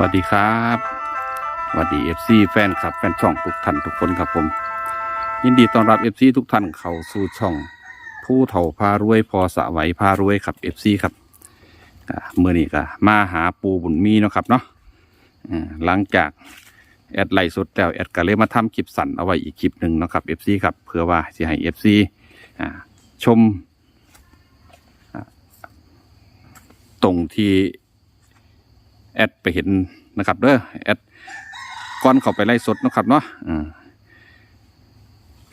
สวัสดีครับสวัสดีเอฟซีแฟนคลับแฟนช่องทุกท่านทุกคนครับผม ยินดีต้อนรับเอฟซีทุกท่านเข้าสู่ช่อง ผู้เฒ่าพารวยพอสะไหวพารวยครับเอฟซีครับอ่ามื่อนี้ก็มาหาปูบุญมีเนาะครับเนาะหลังจากแอดไลฟ์สดแล้วแอดก็เลยมาทำคลิปสั่นเอาไว้อีกคลิปหนึ่งนะครับเอฟซีครับเพื่อว่าจะให้เอฟซีชมตรงที่ แอดไปเห็นนะครับเด้อแอดก่อนเข้าไปไล่สดนะครับเนาะ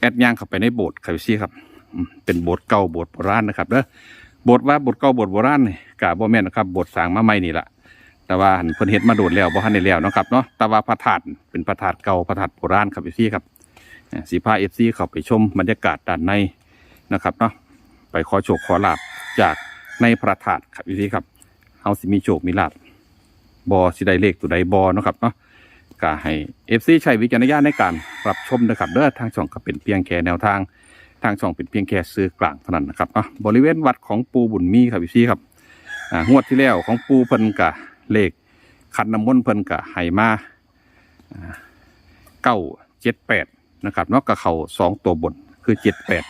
แอดย่างเข้าไปในโบสถ์ครับพี่ครับเป็นโบสถ์เก่าโบสถ์โบราณนะครับเด้อโบสถ์ว่าโบสถ์เก่าโบสถ์โบราณนี่กะบ่แม่นนะครับโบสถ์สางมาใหม่นี่แหละแต่ว่าเพิ่นเฮ็ดมาโดดแล้วบ่ทันได้แล้วนะครับเนาะแต่ว่าพระธาตุเป็นพระธาตุเก่าพระธาตุโบราณครับพี่ครับอ่าสิพา FC เข้าไปชมบรรยากาศด้านในนะครับเนาะไปขอโชคขอลาบจากในพระธาตุครับพี่ครับเฮาสิมีโชคมีลาบ บอสิได้เลขตัวใดบอเนาะครับเนาะก็ให้เอฟซีใช้วิจารณญาณในการรับชมนะครับเด้อทางช่องก็เป็นเพียงแค่แนวทาง ทางช่องเป็นเพียงแค่ซื้อกลางเท่านั้นนะครับเนาะบริเวณวัดของปูบุญมีครับพี่ซีครับอ่างวดที่แล้วของปูเพิ่นกะเลขขันน้ำมนต์เพิ่นกะให้มาเก้าเจ็ดแปดนะครับเนาะกับเขาสองตัวบนคือเจ็ดแปด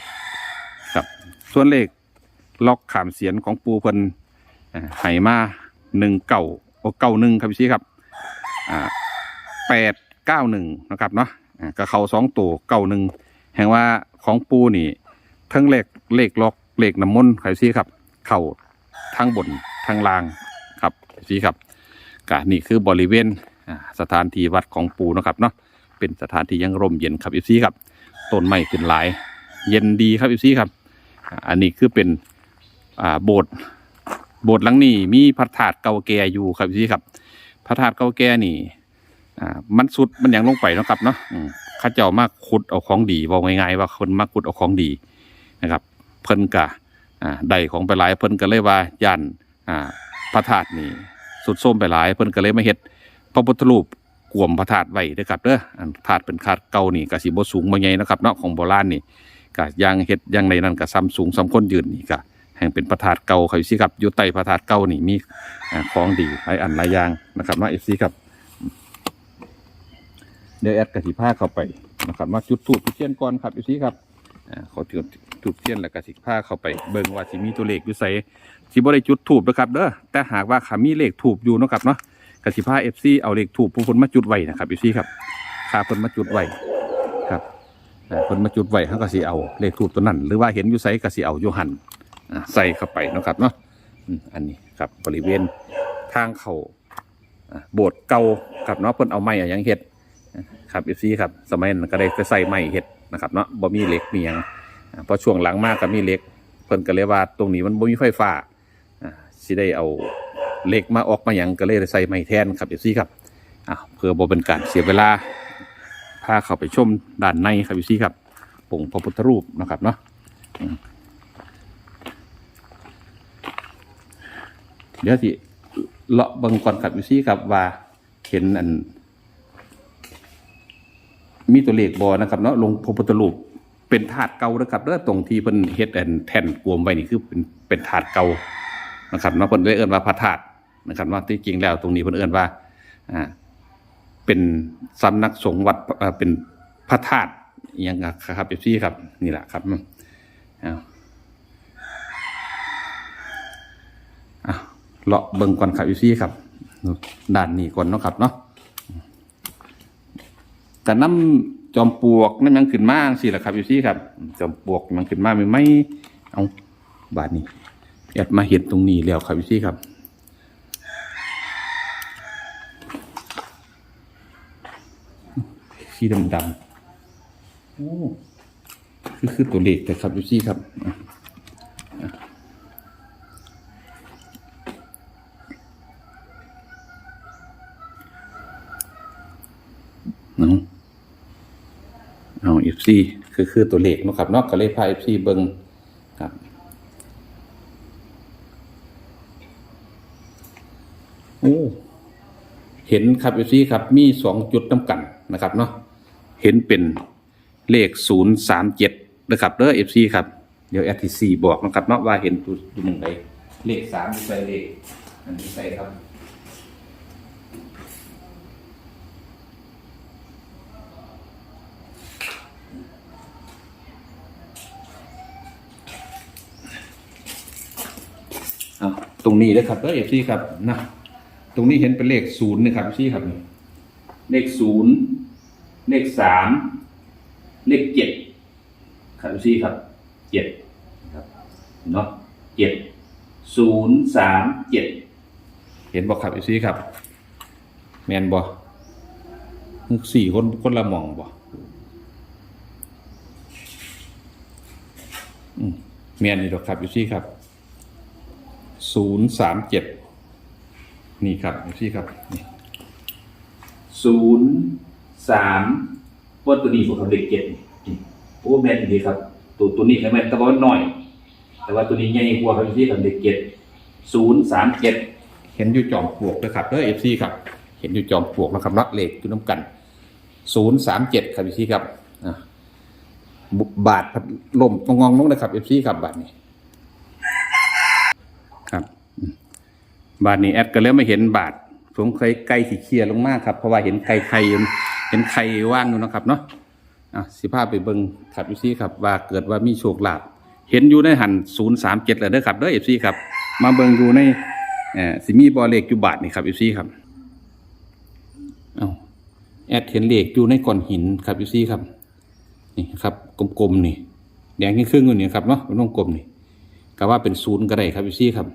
ครับส่วนเลขล็อกขามเสียนของปูเพิ่นอ่าให้มาหนึ่งเก้า โอเก้าหนึ่งครับพี่ซีครับอ่าแปดเก้าหนึ่งนะครับเนาะอ่าก็เขาสองตัวเก้าหนึ่งแห่งว่าของปูนี่ทั้งเลขเลขล็อกเลขน้ำมนต์ครับพี่ซีครับ เข่าทั้งบนทั้งล่างครับพี่ซีครับกะนี่คือบริเวณสถานที่วัดของปูนะครับเนาะเป็นสถานที่ยังร่มเย็นครับพี่ซีครับต้นไม้ขึ้นหลาย เย็นดีครับพี่ซีครับ อันนี้คือเป็นอ่าโบสถ์ โบสถ์หลังนี้มีพระธาตุเก่าแก่อยู่ครับพี่ครับ พระธาตุเก่าแก่นี่อ่ามันสุดมันยังลงไปเนาะครับเนาะข้าเจ้ามาขุดเอาของดีบอกง่ายๆว่าคนมาขุดเอาของดีนะครับ เพิ่นกะอ่าได้ของไปหลายเพิ่นก็เลยว่าย่านอ่าพระธาตุนี่สุดโทรมไปหลาย เพิ่นก็เลยมาเฮ็ดพระพุทธรูปกวมพระธาตุไว้ด้อครับเด้ออันธาตุเป็นธาตุเก่านี่ก็สิบ่สูงบ่ใหญ่นะครับเนาะของโบราณนี่ก็อยังเฮ็ดยังในนั้นก็ซ้ำสูงซ้ำคนยืนนี่ก็แห่งเป็นพระธาตเก่าครับพี่ครับอยู่ใต้พระธาตเก่านี่มีอ่าของดีหลายอันหลายอย่างนะครับว่าเอฟซีครับ เดี๋ยวแอดกระทิผ้าเข้าไปนะครับว่าจุดถูกจุดเทียนก่อนครับเอฟซีครับอ่าจุดเทียนแล้วกะทิผ้าเข้าไปเบิ่งว่าสิมีตัวเลขอยู่ใส่สิบ่ได้จุดถูกนะครับเด้อแต่หากว่าขามีเลขถูกอยู่นะครับเนาะกระทิผ้าเอฟซีเอาเลขถูกผู้คนมาจุดไว้นะครับเอฟซีครับขาเพิ่นมาจุดไว้ครับอ่าเพิ่นมาจุดไว้เขาก็สิเอาเลขถูกตัวนั้น หรือว่าเห็นอยู่ไสก็สิเอาอยู่หัน ใส่เข้าไปนะครับเนาะอันนี้ครับบริเวณทางเขา่าโบสถ์เก่าครับเนาะเพิ่นเอาไม้อะหยังเฮ็ดครับเอฟซีครับสมัยนั้นก็ได้ใส่ไม้เฮ็ดนะครับเนาะบ่มีเหล็กมีหยังอ่าพอช่วงหลังมากก็มีเหล็ก เพิ่นก็เลยว่าตรงนี้มันบ่มีไฟฟ้าอ่าสิได้เอาเหล็กมาออกมาหยังก็เลยใส่ไม้แทนครับเอฟซีครับเพื่อบ่เป็นการเสียเวลาพาเข้าไปชมด้านในครับเอฟซีครับองพระพุทธรูปนะครับเนาะ เดี๋ยวสิเลาะบิ่งก่อนครับอยู่ซี่ครับว่าเห็นอัน มีตัวเลขบอนะครับเนาะลงพระพุทธรูปเป็นถาดเก่านะครับเด้อตรงที่เพิ่นเฮ็ดอันแท่นกวมไว้นี่คือเป็นเป็นถาดเก่านะครับเนาะเพิ่นเลยเอิ้นว่าพระธาตุนะครับว่าที่จริงแล้วตรงนี้เพิ่นเอิ้นว่าอ่าเป็นสำนักสงฆ์วัดเป็นพระธาตุอหยังครับอยู่ซี่ครับ นี่แหละครับอ้าว อะ เลาะเบิ่งก่อนครับอยู่ซี่ครับด้านนี้ก่อนเนาะครับเนาะแต่น้ำจอมปลวกนั่นยังขึ้นมากสิแหละครับอยู่ซี่ครับ จอมปลวกมันขึ้นมาไม่ไม่เอาบาดนี้แอดมาเห็นตรงนี้แล้วครับอยู่ซี่ครับสีดำดำๆโอ้คือคือตัวเลขแต่ครับอยู่ซี่ครับ เอาเอาเอฟซีคือคือตัวเลขนะครับนอกก็เลยพาเอฟซีเบิงครับโอ้เห็นครับเอฟซีครับมีสองจุดน้ำกันนะครับเนาะเห็นเป็นเลขศูนย์สามเจ็ดนะครับเด้อเอฟซีครับเดี๋ยวแอทีซีบอกนะครับเนาะว่าเห็นตัวตัวหนึ่งใดเลขสามใส่เลขอันนี้ใส่ครับ ตรงนี้นะครับเอฟซีครับนะตรงนี้เห็นเป็นเลขศูนย์นะครับพี่ครับ เลขศูนย์เลขสามเลขเจ็ดครับพี่ครับเจ็ดครับเนาะเจ็ดศูนย์สามเจ็ดเห็นบอกครับพี่ครับ แมนบอสี่คนคนละหมองบออืมแมนนี่ดอกครับพี่ครับ ศูนย์สามเจ็ดนี่ครับดูสิครับนี่ศูนย์สามว่าตัวนี้ผมทำเด็กเจ็ดนี่โอ้แม่นดีครับ ตัวตัวนี้แม่นแต่ว่าน้อย แต่ว่าตัวนี้ใหญ่กว่าครับที่ทำเด็กเจ็ดศูนย์สามเจ็ดเห็นอยู่จอมปลวกเลยครับเด้อเอฟซีครับ เห็นอยู่จอมปลวกนะครับนักเลขอยู่น้ำกันศูนย์สามเจ็ดครับเอฟซีครับอะบุบาทพัดลมตรงงองลงนะครับเอฟซีครับบาทนี้ ครับอืม บาทนี้แอดก็แล้วไม่เห็นบาทสงสัยไก่สีเคลียร์ลงมากครับ เพราะว่าเห็นไข่ไข่เห็นไข่ว่างอยู่นะครับเนาะอะสิภาพไปเบิ่งครับอยู่ซี่ครับ ว่าเกิดว่ามีโชคลาภเห็นอยู่ในหันศูนย์สามเจ็ดเลยเด้อครับเด้อเอฟซีครับ มาเบิ่งอยู่ในเอ่อสิมีบอเลขอยู่บาทนี่ครับเอฟซีครับเอาแอดเห็นเลขอยู่ในก้อนหินครับเอฟซีครับนี่ครับกลมๆนี่แดงครึ่งๆอยู่นี่ครับเนาะเป็นวงกลมนี่ก็ว่าเป็นศูนย์ก็ได้ครับพี่ซี่ครับ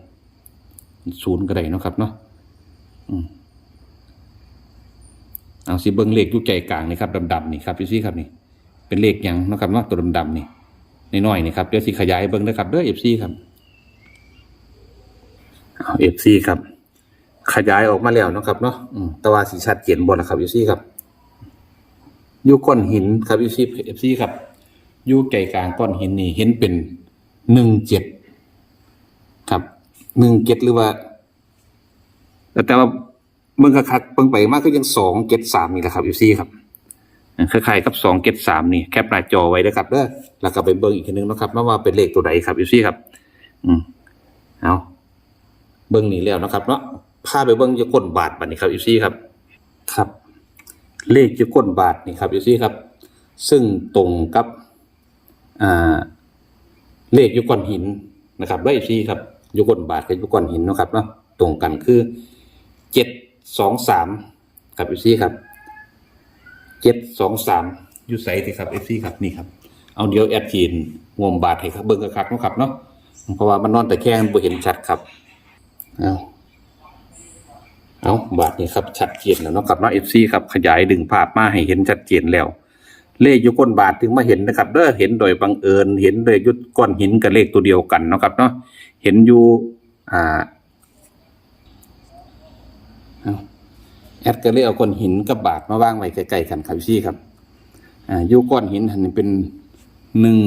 ศูนย์ก็ได้เนาะครับเนาะเอาสิเบิ้งเลขยู่ใจกลางนี่ครับดำๆนี่ครับพี่ซี่ครับนี่ เป็นเลขยังนะครับเนาะตัวดำๆนี่น้อยๆนี่ครับเดี๋ยวสิขยายเบิ้งนะครับเด้อเอฟซีครับเอฟซีครับ ขยายออกมาแล้วนะครับเนาะอืต่ว่าสีชัดเจนบ่ละครับเอฟซีครับอยู่ก้อนหินครับเอฟซีเอฟซีครับอยู่ใจกลางก้อนหินนี่เห็นเป็นหนึ่งเจ็ด หนึ่งเจ็ดหรือว่า แต่ว่าเบิ่งคักๆเบิ่งไปมากก็ยังสองเจ็ดสามนี่แหละครับอยู่ซี่ครับคล้ายๆกับสองเจ็ดสามนี่แคปหน้าจอไว้นะครับเด้อแล้วก็ไปเบิ่งอีกทีนึงนะครับว่าเป็นเลขตัวใดครับอยู่ซี่ครับ อืมเอาเบิ่งนี่แล้วนะครับเนาะพาไปเบิ่งจะก้นบาทบัดนี้ครับอยู่ซี่ครับ ครับ เลขจะก้นบาทนี่ครับอยู่ซี่ครับ ซึ่งตรงกับอ่าเลขอยู่ก้อนหินนะครับได้ซีครับ อยู่ก้นบาทกับอยู่ก้อนหินเนาะครับเนาะตรงกันคือเจ็ดสองสามครับเอฟซีครับเจ็ดสองสามอยู่ใส่สิครับเอฟซีครับนี่ครับเอาเดี๋ยวแอดทีนงวมบาทให้ครับเบิ้งกันครับเนาะครับเนาะเพราะว่ามันนอนแต่แค่บ่เห็นชัดครับเอาเอาบาทนี่ครับชัดเจนแล้วเนาะครับเนาะเอฟซีครับขยายดึงภาพมาให้เห็นชัดเจนแล้วเลขอยู่ก้นบาทถึงมาเห็นนะครับเด้อเห็นโดยบังเอิญเห็นโดยยุดก้อนหินกับเลขตัวเดียวกันเนาะครับเนาะ เห็นอยู่อ่าเอาแอดก็เลยเอาก้อนหินกับบาทมาวางไว้ใกล้ๆกันครับพี่ครับอ่าอยู่ก้อนหินหันเป็นหนึ่ง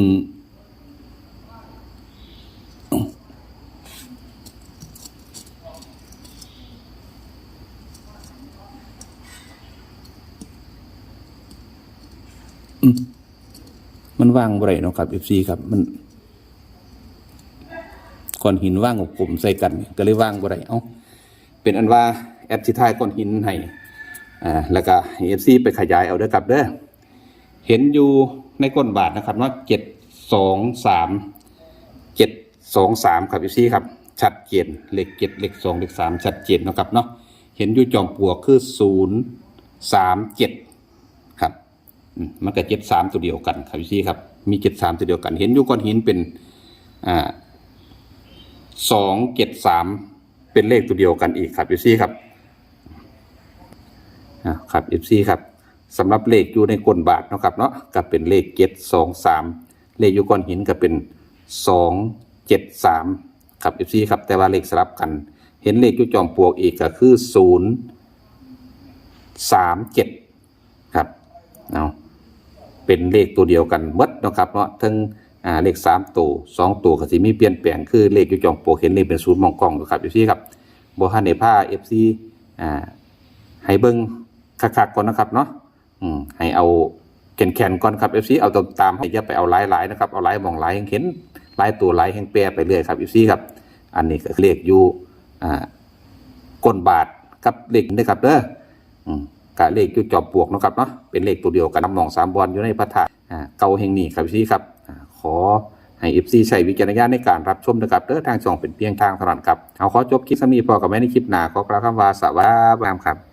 มันว่างบ่ไรเนาะครับเอฟซีครับ มัน ก้อนหินว่างกับกลุ่มใส่กันก็เลยว่างบ่ไรเอาเป็นอันว่าแอดสิทายก้อนหินให้อ่าแล้วก็เอฟซีไปขยายเอาเด้อครับเด้อเห็นอยู่ในก้นบาทนะครับเนาะเจ็ดสองสามเจ็ดสองสามครับพี่ซี่ครับชัดเจนเลขเจ็ดเลขสองเลขสามชัดเจนนะครับเนาะเห็นอยู่จอมปลวกคือศูนย์สามเจ็ดครับมันก็เจ็ดสามตัวเดียวกันครับพี่ซีครับมีเจ็ดสามตัวเดียวกัน เห็นอยู่ก้อนหินเป็นอ่า สองเจ็ดสามเป็นเลขตัวเดียวกันอีกครับพี่ซี่ครับครับเอฟซีครับสำหรับเลขอยู่ในก้นบาทนะครับเนาะก็เป็นเลขเจ็ดสองสามเลขอยู่ก้อนหินก็เป็นสองเจ็ดสามครับเอฟซีครับแต่ว่าเลขสลับกัน เห็นเลขอยู่จอมปลวกอีกก็คือศูนย์สามเจ็ดครับเอาเป็นเลขตัวเดียวกันหมดนะครับเนาะทั้ง อ่าเลขสามตัวสองตัวก็สิมีเปลี่ยนแปลงคือเลขอยู่จอมปลวกเห็นเลขเป็นศูนย์มองกล้องครับเอฟซีครับบฮันในผ้าเอฟซีอ่าให้เบิ้งคักๆก่อนนะครับเนาะอืมให้เอาแขนๆก่อนครับเอฟซีเอาตามตามให้อย่าไปเอาหลายๆนะครับเอาหลายมองหลายเห็นหลายตัวหลายแห่งแปรไปเรื่อยครับเอฟซีครับ อันนี้ก็เลขอยู่อ่าก้นบาทกับเลขนะครับเด้ออืมกับเลขอยู่จอบปวกนะครับเนาะเป็นเลขตัวเดียวกันน้ำหนองสามบอลอยู่ในพระธาตุอ่าเก่าแห่งนี้ครับพี่ครับ ขอให้เอฟซีใช้วิจารณญาณในการรับชมนะครับเด้อทางช่องเป็นเพียงทางเท่านั้นครับเอาขอจบคลิปสำนีพอกับแม่ในคลิปหน้าขอกล่าวคำว่าสวัสดีครับ